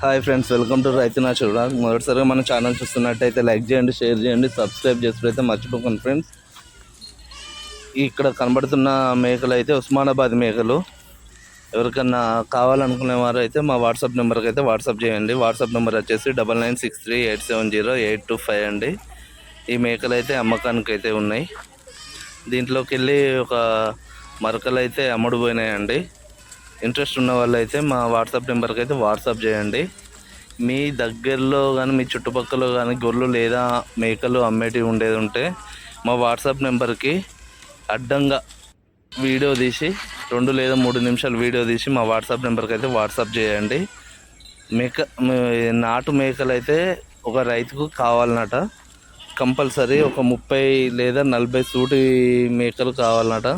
Hi friends welcome to రైతు నా చూడ మొదటిసారిగా మన ఛానల్ చూస్తున్నట్టయితే లైక్ చేయండి షేర్ చేయండి సబ్స్క్రైబ్ చేసుకున్నైతే మర్చిపోకండి ఫ్రెండ్స్. ఇక్కడ కనబడుతున్న మేకలు అయితే ఉస్మానాబాద్ మేకలు. ఎవరికన్నా కావాలనుకునే వారు అయితే మా వాట్సాప్ నెంబర్కి అయితే వాట్సాప్ చేయండి. వాట్సాప్ నెంబర్ వచ్చేసి double nine six three eight seven zero eight two five అండి. ఈ మేకలు అయితే అమ్మకానికి అయితే ఉన్నాయి. దీంట్లోకి వెళ్ళి ఒక మరకలు అయితే అమ్ముడు పోయినాయండి ఇంట్రెస్ట్ ఉన్న వాళ్ళు అయితే మా వాట్సాప్ నెంబర్కి అయితే వాట్సాప్ చేయండి. మీ దగ్గరలో కానీ మీ చుట్టుపక్కల కానీ గొర్రెలు లేదా మేకలు అమ్మేటివి ఉండేది ఉంటే మా వాట్సాప్ నెంబర్కి అడ్డంగా వీడియో తీసి రెండు లేదా మూడు నిమిషాలు వీడియో తీసి మా వాట్సాప్ నెంబర్కి అయితే వాట్సాప్ చేయండి. మేక నాటు మేకలు అయితే ఒక రైతుకు కావాలన్నట కంపల్సరీ ఒక ముప్పై లేదా నలభై సూటి మేకలు కావాలన్నట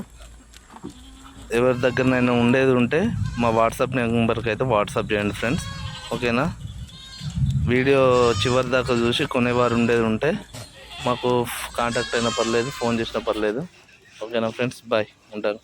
ఎవరి దగ్గరనైనా ఉండేది ఉంటే మా వాట్సాప్ నెంబర్కి అయితే వాట్సాప్ చేయండి ఫ్రెండ్స్. ఓకేనా? వీడియో చివరి దాకా చూసి కొనేవారు ఉండేది ఉంటే మాకు కాంటాక్ట్ అయినా పర్లేదు ఫోన్ చేసినా పర్లేదు. ఓకేనా ఫ్రెండ్స్? బాయ్. ఉంటాను.